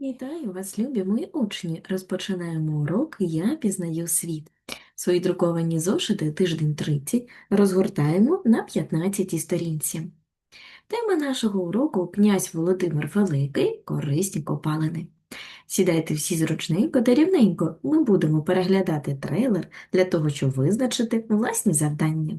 Вітаю вас, любі мої учні! Розпочинаємо урок Я пізнаю світ. Свої друковані зошити тиждень 30 розгортаємо на 15 сторінці. Тема нашого уроку князь Володимир Великий корисні копалини. Сідайте всі зручненько та рівненько. Ми будемо переглядати трейлер для того, щоб визначити власні завдання.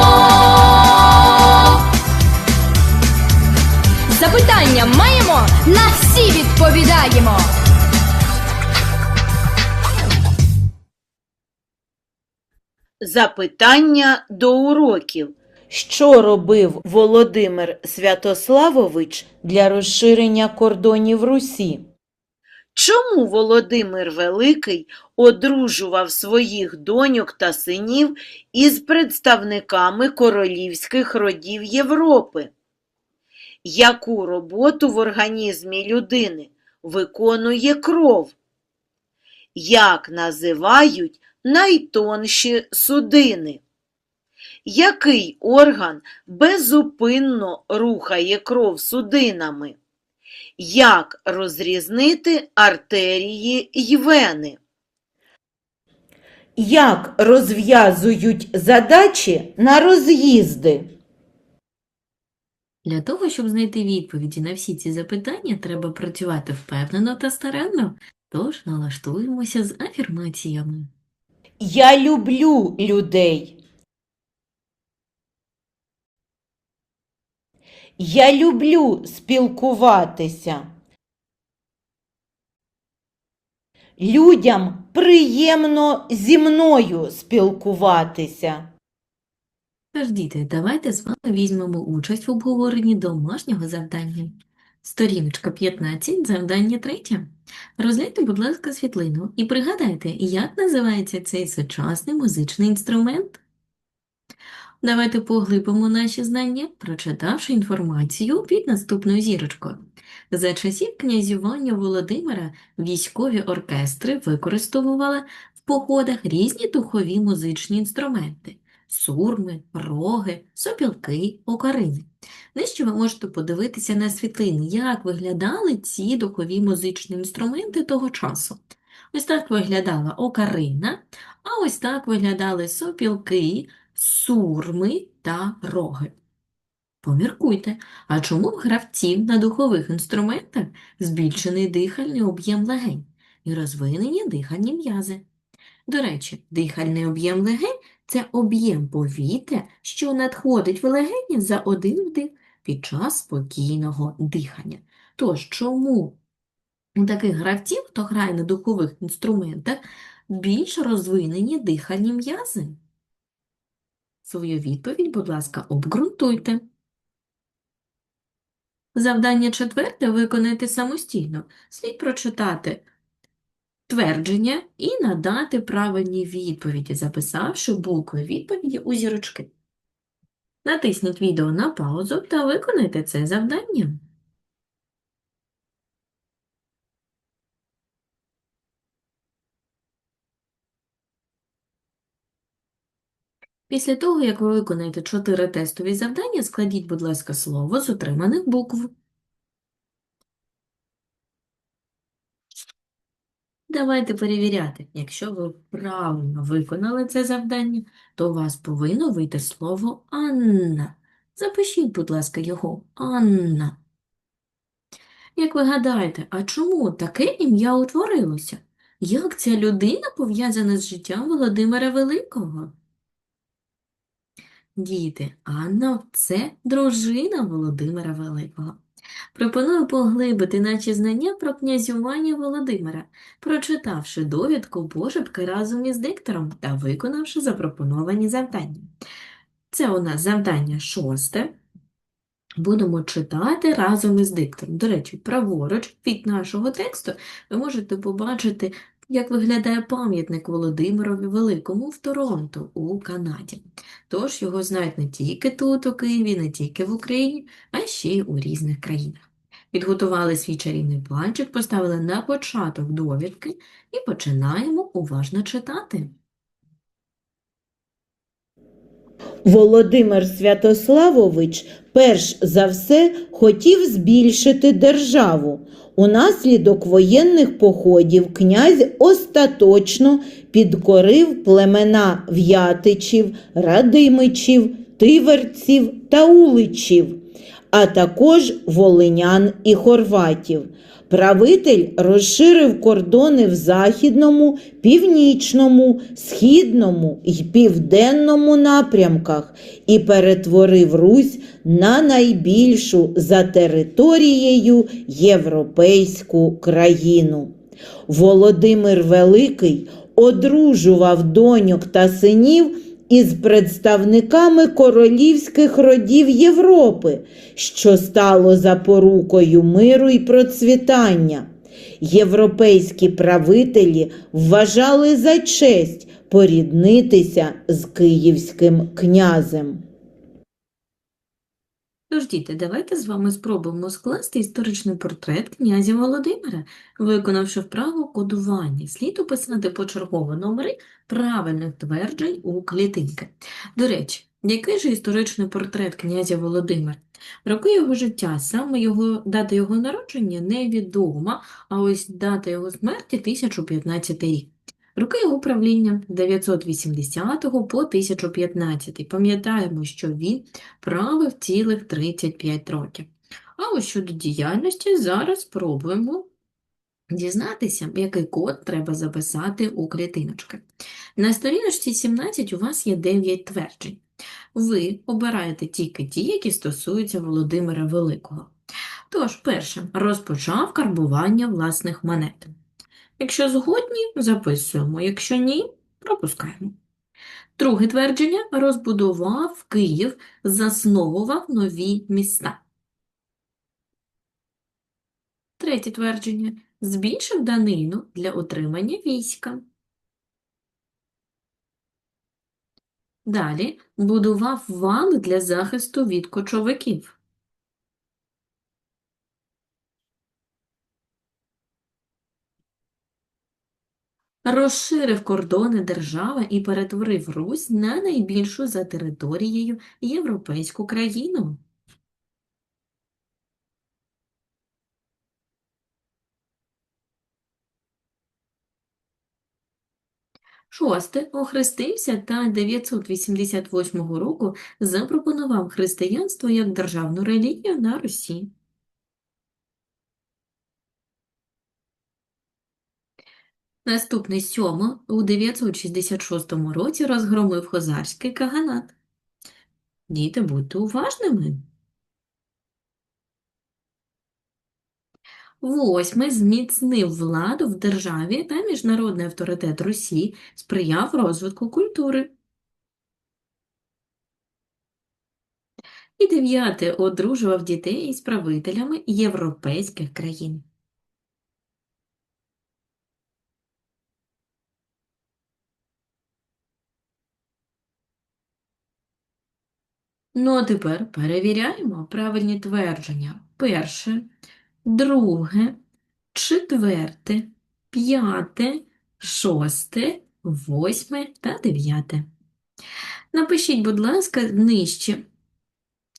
Запитання маємо, на всі відповідаємо. Запитання до уроків. Що робив Володимир Святославович для розширення кордонів Русі? Чому Володимир Великий одружував своїх доньок та синів із представниками королівських родів Європи? Яку роботу в організмі людини виконує кров? Як називають найтонші судини? Який орган безупинно рухає кров судинами? Як розрізнити артерії й вени? Як розв'язують задачі на роз'їзди? Для того, щоб знайти відповіді на всі ці запитання, треба працювати впевнено та старанно, тож налаштуємося з афірмаціями. Я люблю людей. Я люблю спілкуватися. Людям приємно зі мною спілкуватися. Тож, діти, давайте з вами візьмемо участь в обговоренні домашнього завдання. Сторіночка 15, завдання 3. Розгляньте, будь ласка, світлину і пригадайте, як називається цей сучасний музичний інструмент. Давайте поглибимо наші знання, прочитавши інформацію під наступною зірочкою. За часів князювання Володимира військові оркестри використовували в походах різні духові музичні інструменти – сурми, роги, сопілки, окарини. Нижче ви можете подивитися на світлини, як виглядали ці духові музичні інструменти того часу. Ось так виглядала окарина, а ось так виглядали сопілки, сурми та роги. Поміркуйте, а чому в гравців на духових інструментах збільшений дихальний об'єм легень і розвинені дихальні м'язи? До речі, дихальний об'єм легень – це об'єм повітря, що надходить в легені за один вдих під час спокійного дихання. Тож, чому у таких гравців, хто грає на духових інструментах, більш розвинені дихальні м'язи? Свою відповідь, будь ласка, обґрунтуйте. Завдання четверте виконайте самостійно. Слід прочитати твердження і надати правильні відповіді, записавши букви відповіді у зірочки. Натисніть відео на паузу та виконайте це завдання. Після того, як ви виконаєте чотири тестові завдання, складіть, будь ласка, слово з отриманих букв. Давайте перевіряти. Якщо ви правильно виконали це завдання, то у вас повинно вийти слово Анна. Запишіть, будь ласка, його Анна. Як ви гадаєте, а чому таке ім'я утворилося? Як ця людина пов'язана з життям Володимира Великого? Діти, Анна – це дружина Володимира Великого. Пропоную поглибити наші знання про князювання Володимира, прочитавши довідку пошепки разом із диктором та виконавши запропоновані завдання. Це у нас завдання шосте. Будемо читати разом із диктором. До речі, праворуч від нашого тексту ви можете побачити, як виглядає пам'ятник Володимирові Великому в Торонто у Канаді. Тож його знають не тільки тут, у Києві, не тільки в Україні, а ще й у різних країнах. Підготували свій чарівний планчик, поставили на початок довідки і починаємо уважно читати. Володимир Святославович перш за все хотів збільшити державу. Унаслідок воєнних походів князь остаточно підкорив племена в'ятичів, радимичів, тиверців та уличів, а також волинян і хорватів. Правитель розширив кордони в західному, північному, східному і південному напрямках і перетворив Русь на найбільшу за територією європейську країну. Володимир Великий одружував доньок та синів із представниками королівських родів Європи, що стало запорукою миру і процвітання. Європейські правителі вважали за честь поріднитися з київським князем. Тож, діти, давайте з вами спробуємо скласти історичний портрет князя Володимира, виконавши вправу кодування. Слід описати почергово номери правильних тверджень у клітинки. До речі, який же історичний портрет князя Володимира? Роки його життя, саме його, дата його народження невідома, а ось дата його смерті 1015 рік. Роки правління 980 по 1015. Пам'ятаємо, що він правив цілих 35 років. А ось щодо діяльності зараз спробуємо дізнатися, який код треба записати у клітиночки. На сторіночці 17 у вас є 9 тверджень. Ви обираєте тільки ті, які стосуються Володимира Великого. Тож, перше, розпочав карбування власних монет. Якщо згодні, записуємо, якщо ні, пропускаємо. Друге твердження розбудував Київ, засновував нові міста. Третє твердження збільшив данину для утримання війська. Далі будував вали для захисту від кочовиків. Розширив кордони держави і перетворив Русь на найбільшу за територією європейську країну. Шосте, охрестився та 988 року запропонував християнство як державну релігію на Русі. Наступний сьомо у 966 році розгромив хозарський каганат. Діти, будьте уважними. Восьме зміцнив владу в державі та міжнародний авторитет Русі, сприяв розвитку культури. І дев'яте одружував дітей із правителями європейських країн. Ну, а тепер перевіряємо правильні твердження. Перше, друге, четверте, п'яте, шосте, восьме та дев'яте. Напишіть, будь ласка, нижче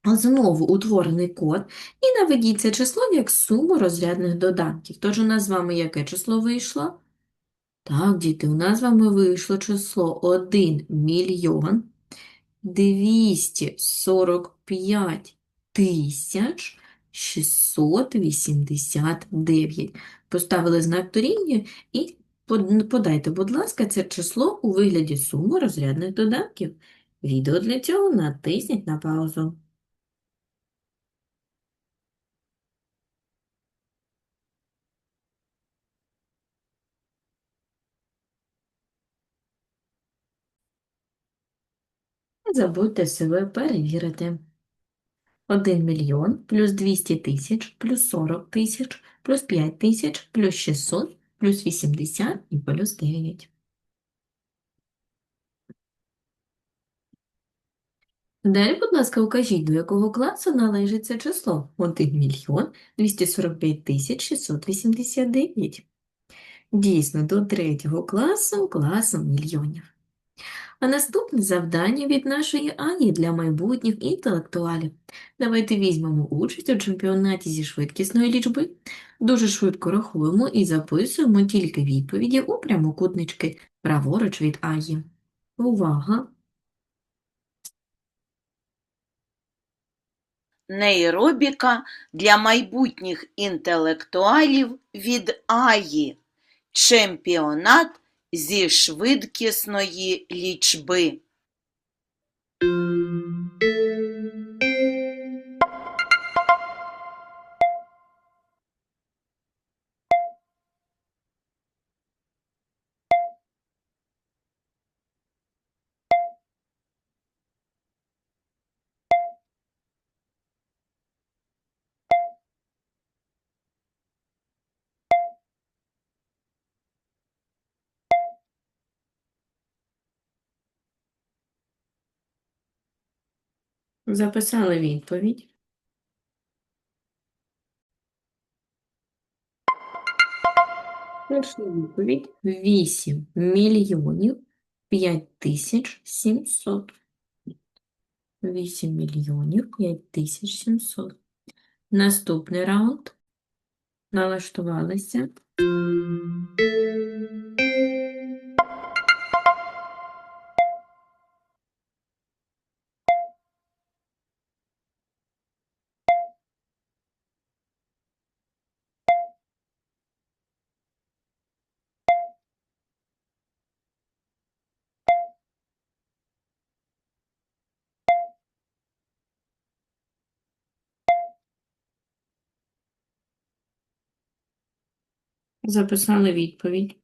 знову утворений код і наведіть це число як суму розрядних доданків. Тож у нас з вами яке число вийшло? Так, діти, у нас з вами вийшло число 1 мільйон 245 тисяч 689. Поставили знак дорівнює і подайте, будь ласка, це число у вигляді суми розрядних додатків. Відео для цього натисніть на паузу. Забудьте себе перевірити. 1 мільйон плюс 200 тисяч плюс 40 тисяч плюс 5 тисяч плюс 600 плюс 80 і плюс 9. Далі, будь ласка, укажіть, до якого класу належить це число? 1 мільйон 245 тисяч 689. Дійсно, до третього класу класу мільйонів. А наступне завдання від нашої Ані для майбутніх інтелектуалів. Давайте візьмемо участь у чемпіонаті зі швидкісної лічби. Дуже швидко рахуємо і записуємо тільки відповіді у прямокутнички праворуч від Аї. Увага! Нейробіка для майбутніх інтелектуалів від Аї. Чемпіонат зі швидкісної лічби. Записали відповідь. Перша відповідь 8 мільйонів 5 тисяч 700. 8 мільйонів 5 тисяч 700. Наступний раунд. Налаштувалися. Записали відповідь.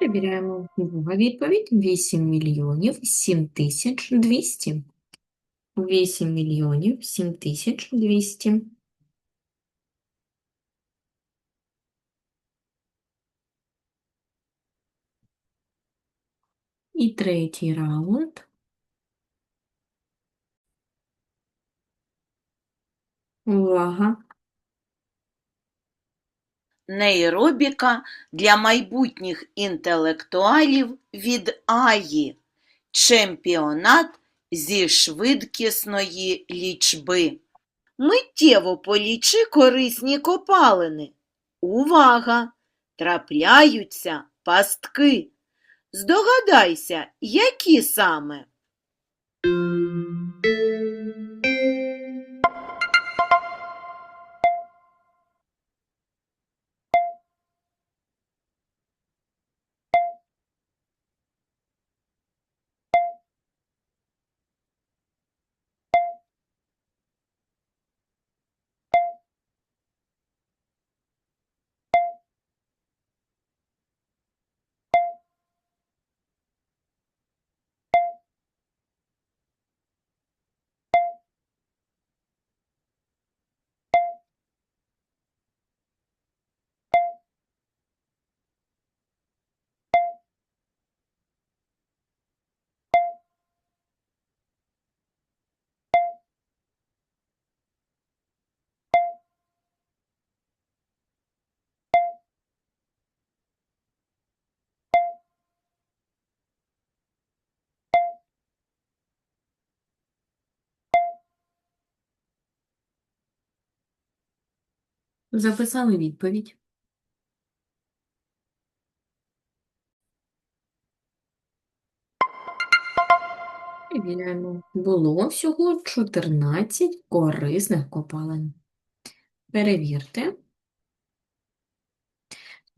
Перевіряємо. Друга відповідь 8 мільйонів 7 тисяч 200. 8 мільйонів 7 тисяч 200. І третій раунд. Увага! Нейробіка для майбутніх інтелектуалів від Аї. Чемпіонат зі швидкісної лічби. Миттєво полічи корисні копалини. Увага! Трапляються пастки. Здогадайся, які саме? Записали відповідь. Перевіряємо. Було всього 14 корисних копалин. Перевірте.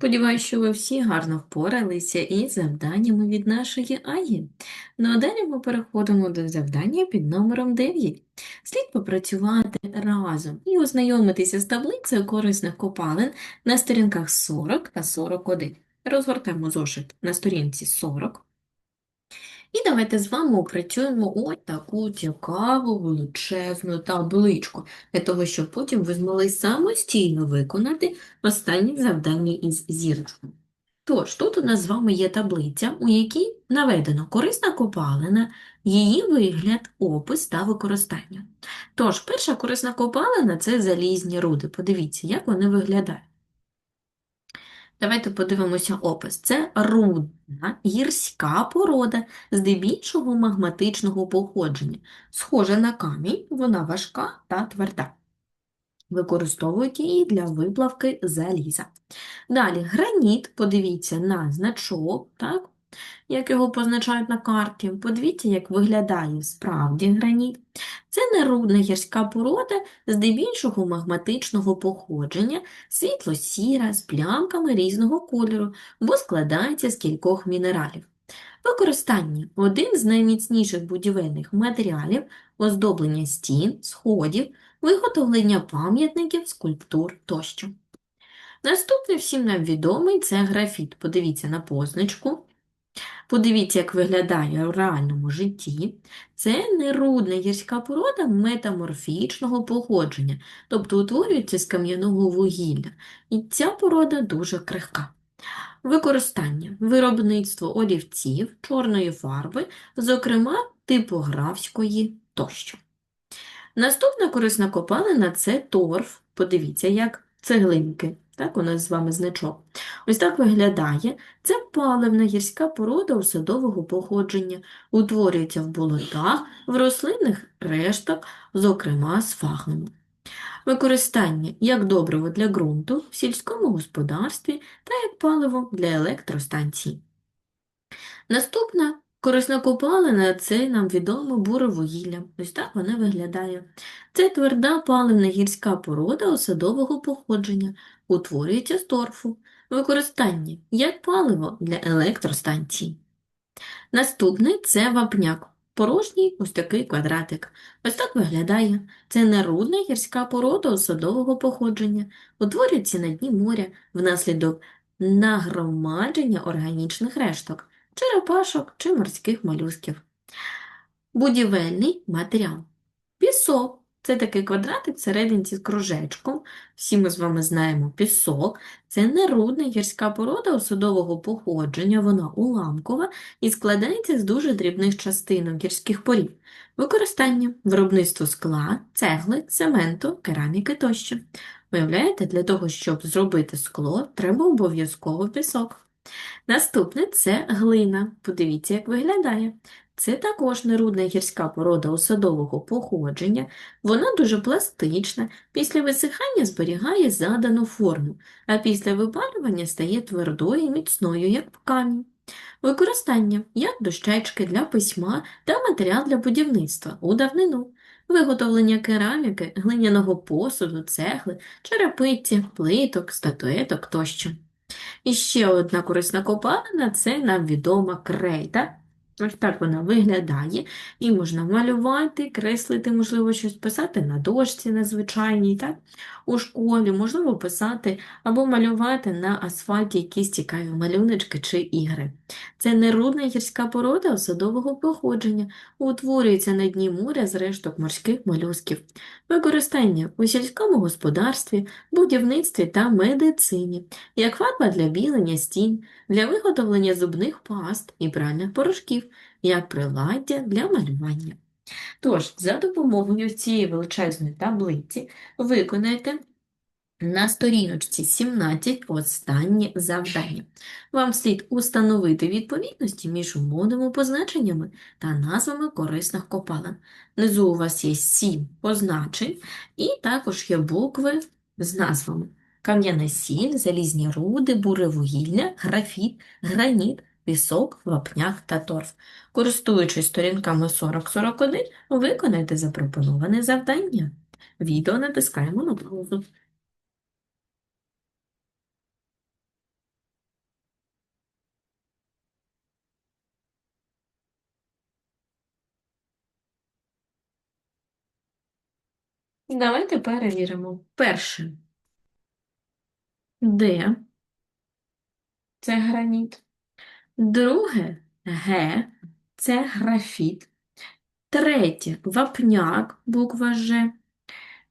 Сподіваюсь, що ви всі гарно впоралися із завданнями від нашої Аї. Ну а далі ми переходимо до завдання під номером 9. Слід попрацювати разом і ознайомитися з таблицею корисних копалин на сторінках 40 та 41. Розгортаємо зошит на сторінці 40. І давайте з вами опрацюємо ось таку цікаву величезну табличку, для того, щоб потім ви змогли самостійно виконати останнє завдання із зірочкою. Тож, тут у нас з вами є таблиця, у якій наведено корисна копалина, її вигляд, опис та використання. Тож, перша корисна копалина – це залізні руди. Подивіться, як вони виглядають. Давайте подивимося опис. Це рудна гірська порода, здебільшого магматичного походження. Схожа на камінь, вона важка та тверда. Використовують її для виплавки заліза. Далі граніт, подивіться на значок, так? Як його позначають на карті. Подивіться, як виглядає справді граніт. Це нерудна гірська порода здебільшого магматичного походження, світло-сіра, з плямками різного кольору, бо складається з кількох мінералів. Використання – один з найміцніших будівельних матеріалів, оздоблення стін, сходів, виготовлення пам'ятників, скульптур тощо. Наступний всім нам відомий – це графіт. Подивіться на позначку. Подивіться, як виглядає у реальному житті. Це нерудна гірська порода метаморфічного походження, тобто утворюється з кам'яного вугілля. І ця порода дуже крихка. Використання – виробництво олівців, чорної фарби, зокрема типографської тощо. Наступна корисна копалина – це торф. Подивіться, як цеглинки. Так, у нас з вами значок. Ось так виглядає. Це паливна гірська порода осадового походження. Утворюється в болотах, в рослинних решток, зокрема з фагному. Використання як добриво для ґрунту в сільському господарстві та як паливо для електростанцій. Наступна корисна копалина – це нам відомо буре вугілля. Ось так вона виглядає. Це тверда паливна гірська порода осадового походження, утворюється з торфу. Використання як паливо для електростанцій. Наступний – це вапняк. Порожній ось такий квадратик. Ось так виглядає. Це нерудна гірська порода осадового походження. Утворюється на дні моря внаслідок нагромадження органічних решток, черепашок чи морських молюсків. Будівельний матеріал. Пісок. Це такий квадратик всередині з кружечком. Всі ми з вами знаємо пісок. Це нерудна гірська порода осадового походження, вона уламкова і складається з дуже дрібних частинок гірських порід. Використання – виробництво скла, цегли, цементу, кераміки тощо. Виявляєте, для того, щоб зробити скло, треба обов'язково пісок. Наступне – це глина. Подивіться, як виглядає. Це також нерудна гірська порода осадового походження. Вона дуже пластична, після висихання зберігає задану форму, а після випалювання стає твердою і міцною, як камінь. Використання як дощечки для письма та матеріал для будівництва у давнину. Виготовлення кераміки, глиняного посуду, цегли, черепиці, плиток, статуеток тощо. І ще одна корисна копалина – це нам відома крейда. Ось так вона виглядає. І можна малювати, креслити, можливо, щось писати на дошці на звичайній, так? У школі, можливо, писати або малювати на асфальті якісь цікаві малюночки чи ігри. Це нерудна гірська порода осадового походження, утворюється на дні моря з решток морських молюсків. Використання у сільському господарстві, будівництві та медицині, як фарба для білення стін, для виготовлення зубних паст і пральних порошків, як приладдя для малювання. Тож, за допомогою цієї величезної таблиці виконайте на сторіночці 17 останнє завдання. Вам слід установити відповідності між умовними позначеннями та назвами корисних копалин. Внизу у вас є 7 позначень, і також є букви з назвами. Кам'яна сіль, залізні руди, буревугілля, графіт, граніт, пісок, вапняк та торф. Користуючись сторінками 40-41, виконайте запропоноване завдання. Відео натискаємо на паузу. Давайте перевіримо. Перше. Де це граніт? Друге Г. Це графіт. Третє вапняк, буква Ж.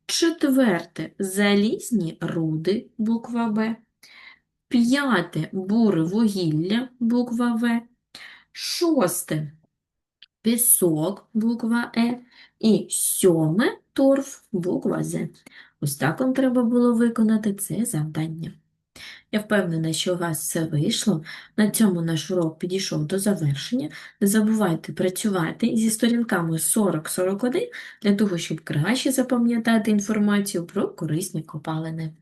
Четверте залізні руди, буква Б. П'яте буре вугілля, буква В. Шосте пісок, буква Е. І сьоме торф, буква З. Ось так вам треба було виконати це завдання. Я впевнена, що у вас все вийшло. На цьому наш урок підійшов до завершення. Не забувайте працювати зі сторінками 40-41 для того, щоб краще запам'ятати інформацію про корисні копалини.